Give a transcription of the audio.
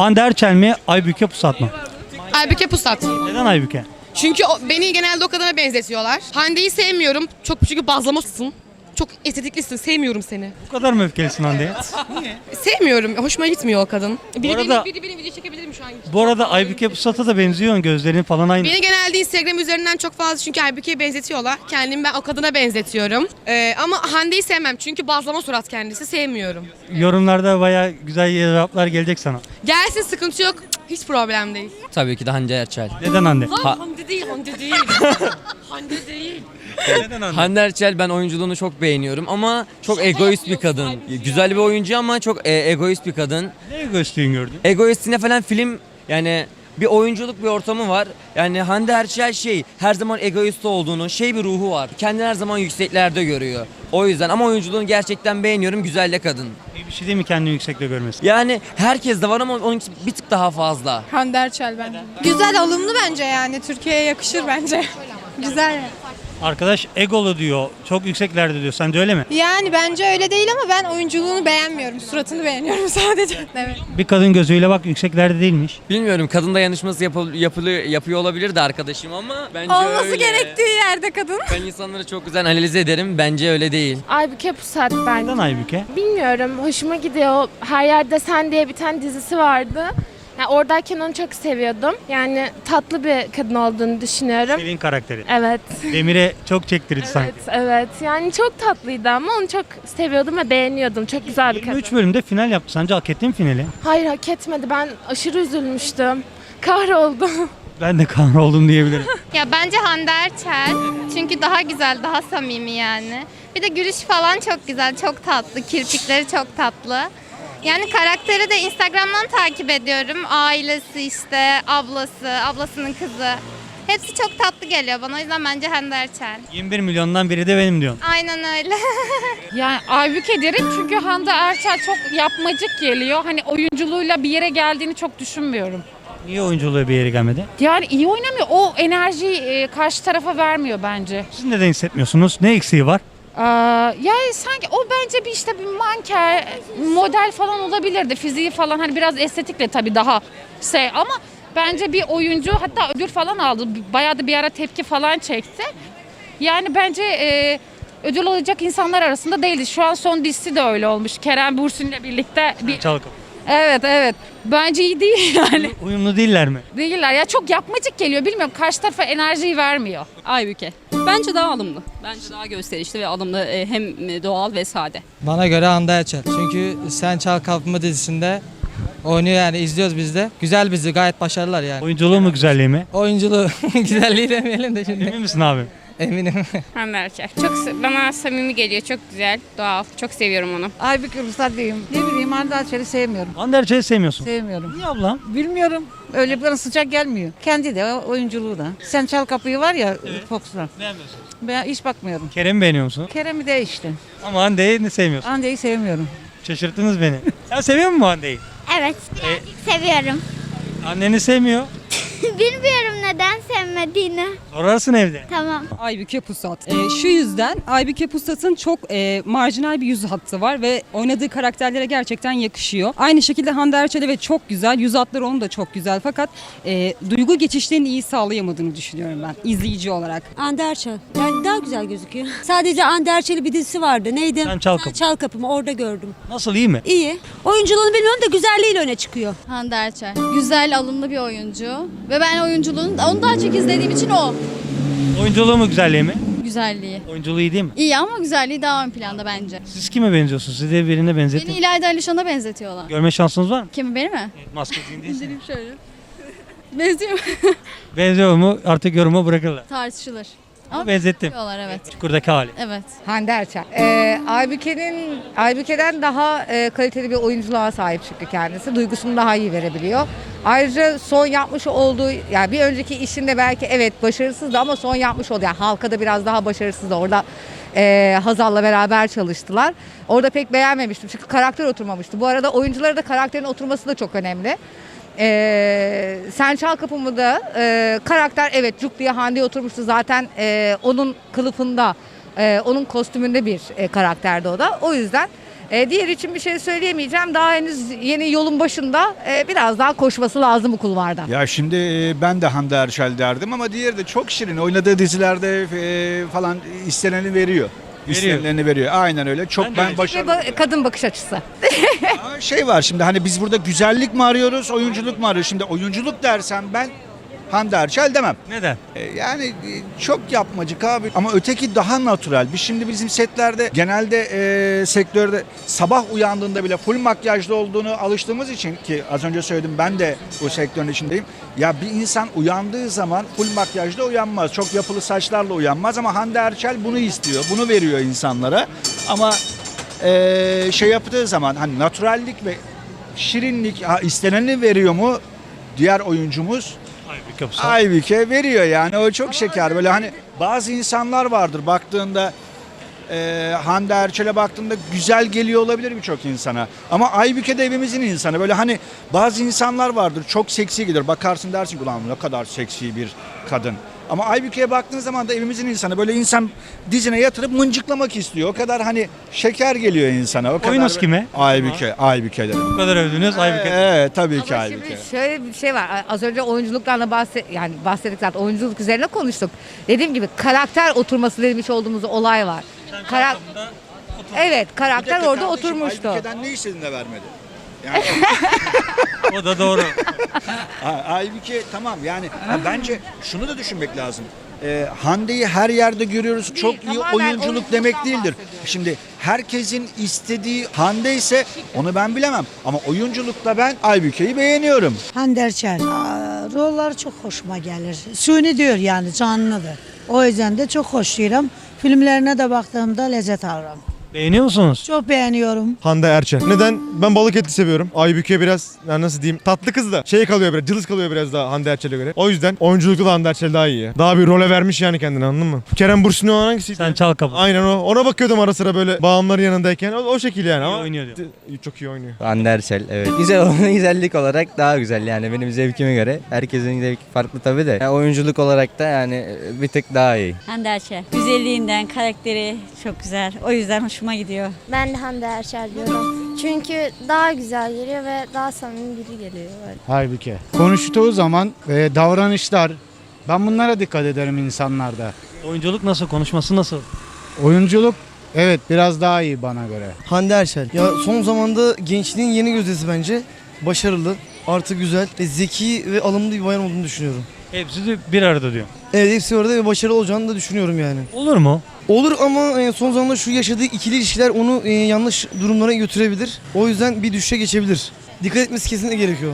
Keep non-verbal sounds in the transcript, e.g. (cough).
Hande Erçel mi, Aybüke Pusat mı? Aybüke Pusat. Neden Aybüke? Çünkü o- beni genelde o kadına benzetiyorlar. Hande'yi sevmiyorum. Çok çünkü bazlamasın. Çok estetiklisin. Sevmiyorum seni. Bu kadar mı öfkelisin Hande'ye? (laughs) Sevmiyorum. Hoşuma gitmiyor o kadın. Biri, arada- beni, biri benim video çekebilir mi şu an? Bu arada Aybüke Pusat'a da benziyorsun. Gözlerin falan aynı. Beni genelde Instagram üzerinden çok fazla çünkü Aybüke'ye benzetiyorlar. Kendimi ben o kadına benzetiyorum. Ee, ama Hande'yi sevmem çünkü bazlama surat kendisi. Sevmiyorum. Yorumlarda baya güzel cevaplar gelecek sana. Gelsin sıkıntı yok. Hiç problem değil. Tabii ki de Hande Erçel. Neden Hande? Ha- Hande değil, Hande değil. (laughs) Hande değil. Neden Hande? Hande Erçel ben oyunculuğunu çok beğeniyorum ama çok egoist bir kadın. Güzel bir oyuncu ama çok e, egoist bir kadın. Ne egoistliğini gördün? Egoistine falan film yani bir oyunculuk bir ortamı var. Yani Hande Erçel şey her zaman egoist olduğunu, şey bir ruhu var. Kendini her zaman yükseklerde görüyor. O yüzden ama oyunculuğunu gerçekten beğeniyorum. Güzel de kadın. İyi bir şey değil mi kendini yüksekte görmesi? Yani herkes de var ama onun bir tık daha fazla. Hande Erçel bence. Güzel, alımlı bence yani. Türkiye'ye yakışır bence. (laughs) Güzel. Arkadaş egolu diyor. Çok yükseklerde diyor. Sence öyle mi? Yani bence öyle değil ama ben oyunculuğunu beğenmiyorum. Suratını beğeniyorum (laughs) sadece. Evet. Bir kadın gözüyle bak yükseklerde değilmiş. Bilmiyorum kadın dayanışması yapıl, yapılı, yapıyor olabilir de arkadaşım ama bence Olması öyle. gerektiği yerde kadın. Ben insanları çok güzel analiz ederim. Bence öyle değil. Aybüke Pusat ben. Neden Aybüke? Bilmiyorum. Hoşuma gidiyor. Her yerde Sen diye bir tane dizisi vardı. Yani oradayken onu çok seviyordum. Yani tatlı bir kadın olduğunu düşünüyorum. Selin karakteri. Evet. Demir'e çok çektirdi sanki. Evet, evet. Yani çok tatlıydı ama onu çok seviyordum ve beğeniyordum. Çok güzel bir kadın. 23 bölümde final yaptı. Sence hak etti mi finali? Hayır hak etmedi. Ben aşırı üzülmüştüm. Kahroldum. (laughs) Ben de kahroldum diyebilirim. (laughs) Ya bence Hande Erçel. Çünkü daha güzel, daha samimi yani. Bir de gülüş falan çok güzel, çok tatlı. Kirpikleri çok tatlı. Yani karakteri de Instagram'dan takip ediyorum. Ailesi işte, ablası, ablasının kızı. Hepsi çok tatlı geliyor bana. O yüzden bence Hande Erçel. 21 milyondan biri de benim diyorsun. Aynen öyle. (laughs) Yani Aybüke derim çünkü Hande Erçel çok yapmacık geliyor. Hani oyunculuğuyla bir yere geldiğini çok düşünmüyorum. Niye oyunculuğa bir yere gelmedi? Yani iyi oynamıyor. O enerjiyi e, karşı tarafa vermiyor bence. Siz neden hissetmiyorsunuz? Ne eksiği var? Ee, yani sanki o bence bir işte bir manker, model falan olabilirdi. Fiziği falan hani biraz estetikle tabii daha şey ama bence bir oyuncu hatta ödül falan aldı. Bayağı da bir ara tepki falan çekti. Yani bence e, ödül alacak insanlar arasında değildi. Şu an son dizisi de öyle olmuş. Kerem Bürsin'le birlikte bir Çalkım. Evet evet. Bence iyi değil (laughs) yani. Uyumlu değiller mi? Değiller ya çok yapmacık geliyor bilmiyorum karşı tarafa enerjiyi vermiyor. Aybüke. Bence daha alımlı. Bence daha gösterişli ve alımlı e, hem doğal ve sade. Bana göre Hande Erçel. Çünkü Sen Çal Kapımı dizisinde oynuyor yani izliyoruz biz de. Güzel bizi gayet başarılılar yani. Oyunculuğu mu güzelliği mi? Oyunculuğu (laughs) güzelliği demeyelim de şimdi. Emin misin abi? Eminim. (laughs) Hande Erçel. Çok bana samimi geliyor. Çok güzel, doğal. Çok seviyorum onu. Aybüke Ruslar diyeyim. Ne bileyim Hande Erçel'i sevmiyorum. Hande Erçel'i sevmiyorsun. Sevmiyorum. Niye ablam? Bilmiyorum. Öyle bana sıcak gelmiyor. Kendi de oyunculuğu da. Sen Çal Kapıyı var ya Fox'ta. Beğenmiyorsun. Ben hiç bakmıyorum. Kerem'i beğeniyor musun? Kerem'i de işte. Ama Hande'yi ne sevmiyorsun? Hande'yi sevmiyorum. Şaşırttınız beni. Sen seviyor musun Hande'yi? Evet, seviyorum. Anneni sevmiyor. (laughs) Bilmiyorum neden sevmediğini. Sorarsın evde. Tamam. Aybüke Pusat. E, şu yüzden Aybüke Pusat'ın çok e, marjinal bir yüz hattı var ve oynadığı karakterlere gerçekten yakışıyor. Aynı şekilde Hande Erçel'e ve çok güzel. Yüz hatları onun da çok güzel fakat e, duygu geçişlerini iyi sağlayamadığını düşünüyorum ben izleyici olarak. Hande Erçel. Yani güzel gözüküyor. (laughs) Sadece Hande Erçel'in bir dizisi vardı. Neydi? Sen Çal Kapı. Çal Kapımı orada gördüm. Nasıl iyi mi? İyi. Oyunculuğunu bilmiyorum da güzelliğiyle öne çıkıyor. Hande Erçel. Güzel, alımlı bir oyuncu. Ve ben oyunculuğunu, onu daha çok izlediğim için o. Oyunculuğu mu güzelliği mi? Güzelliği. Oyunculuğu iyi değil mi? İyi ama güzelliği daha ön planda bence. Siz kime benziyorsunuz? Siz de birine Beni benzetin. İlayda Alişan'a benzetiyorlar. Görme şansınız var mı? Kimi beni mi? Maske değil. Şöyle. (laughs) Benziyor mu? (laughs) Benziyor mu? Artık yoruma bırakırlar. Tartışılır. Ama benzettim. Diyorlar evet. Çukurdaki hali. Evet. Hande Erçel. Ee, Aybüke'nin Aybüke'den daha e, kaliteli bir oyunculuğa sahip çıktı kendisi. Duygusunu daha iyi verebiliyor. Ayrıca son yapmış olduğu yani bir önceki işinde belki evet başarısızdı ama son yapmış oldu. Yani halkada biraz daha başarısızdı. Orada e, Hazal'la beraber çalıştılar. Orada pek beğenmemiştim çünkü karakter oturmamıştı. Bu arada oyunculara da karakterin oturması da çok önemli. Ee, Sen Çal Kapımı da e, karakter evet cuk diye Hande'ye oturmuştu zaten e, onun kılıfında e, onun kostümünde bir e, karakterdi o da. O yüzden E, diğer için bir şey söyleyemeyeceğim. Daha henüz yeni yolun başında e, biraz daha koşması lazım bu kulvarda. Ya şimdi e, ben de Hande Erçel derdim ama diğeri de çok şirin. Oynadığı dizilerde e, falan isteneni veriyor. İstenileni veriyor. Aynen öyle. Çok Ben ben. Ve başarılı. ba- kadın bakış açısı. Şey var şimdi hani biz burada güzellik mi arıyoruz, oyunculuk mu arıyoruz? Şimdi oyunculuk dersem ben Hande Erçel demem. Neden? E, Yani e, çok yapmacık abi ama öteki daha natural. Biz şimdi bizim setlerde genelde e, sektörde sabah uyandığında bile full makyajlı olduğunu alıştığımız için ki az önce söyledim ben de bu sektörün içindeyim. Ya bir insan uyandığı zaman full makyajla uyanmaz. Çok yapılı saçlarla uyanmaz ama Hande Erçel bunu istiyor. Bunu veriyor insanlara. Ama e, şey yaptığı zaman hani naturallik ve şirinlik ha, isteneni veriyor mu diğer oyuncumuz? Aybüke. Aybüke veriyor yani o çok şeker. Böyle hani bazı insanlar vardır baktığında e, Hande Erçel'e baktığında güzel geliyor olabilir birçok insana. Ama Aybüke de evimizin insanı. Böyle hani bazı insanlar vardır çok seksi gelir. Bakarsın dersin ki ulan ne kadar seksi bir kadın ama Aybüke'ye baktığın zaman da evimizin insanı böyle insan dizine yatırıp mıncıklamak istiyor o kadar hani şeker geliyor insana o kadar Oyunuz kime? Aybüke Aybüke derim. Bu kadar övdünüz Aybüke. Evet tabii ki Ama Aybüke. şimdi şöyle bir şey var. Az önce oyunculuklarla bahset yani bahsettik zaten oyunculuk üzerine konuştuk. Dediğim gibi karakter oturması demiş olduğumuz olay var. Karak Evet, karakter orada kardeşim, oturmuştu. Aybüke'den ne istedin de vermedi? Yani (laughs) O da doğru. (laughs) Ha, Aybüke tamam yani ha, bence şunu da düşünmek lazım. Ee, Hande'yi her yerde görüyoruz. Çok iyi tamamen oyunculuk oyunculuktan demek değildir. bahsediyorum. Şimdi herkesin istediği Hande ise onu ben bilemem. Ama oyunculukta ben Aybüke'yi beğeniyorum. Hande Erçel. Rollar çok hoşuma gelir. Suni diyor yani canlıdır. O yüzden de çok hoşluyorum. Filmlerine de baktığımda lezzet alırım. Beğeniyor musunuz? Çok beğeniyorum. Hande Erçel. Neden? Ben balık etli seviyorum. Aybüke biraz yani nasıl diyeyim tatlı kız da şey kalıyor biraz cılız kalıyor biraz daha Hande Erçel'e göre. O yüzden oyunculukta da Hande Erçel daha iyi. Daha bir role vermiş yani kendini anladın mı? Kerem Bürsin'in o hangisiydi? Sen çal kapı. Aynen o. Ona bakıyordum ara sıra böyle bağımların yanındayken. O, o şekil yani. İyi Ama oynuyor diyor. Çok iyi oynuyor. Hande Erçel evet. Güzel (laughs) güzellik olarak daha güzel yani benim zevkime göre. Herkesin zevki farklı tabii de. Yani oyunculuk olarak da yani bir tık daha iyi. Hande Erçel. Güzelliğinden, karakteri çok güzel. O yüzden hoşuma gidiyor. Ben de Hande Erçel diyorum. Çünkü daha güzel geliyor ve daha samimi biri geliyor. Halbuki. Konuştuğu zaman e, davranışlar ben bunlara dikkat ederim insanlarda. Oyunculuk nasıl? Konuşması nasıl? Oyunculuk evet biraz daha iyi bana göre. Hande Erçel. Ya son zamanda gençliğin yeni gözdesi bence. Başarılı, artı güzel ve zeki ve alımlı bir bayan olduğunu düşünüyorum. Hepsi de bir arada diyor. Evet hepsi orada ve başarılı olacağını da düşünüyorum yani. Olur mu? Olur ama e, son zamanlarda şu yaşadığı ikili ilişkiler onu e, yanlış durumlara götürebilir. O yüzden bir düşüşe geçebilir. Dikkat etmesi kesinlikle gerekiyor.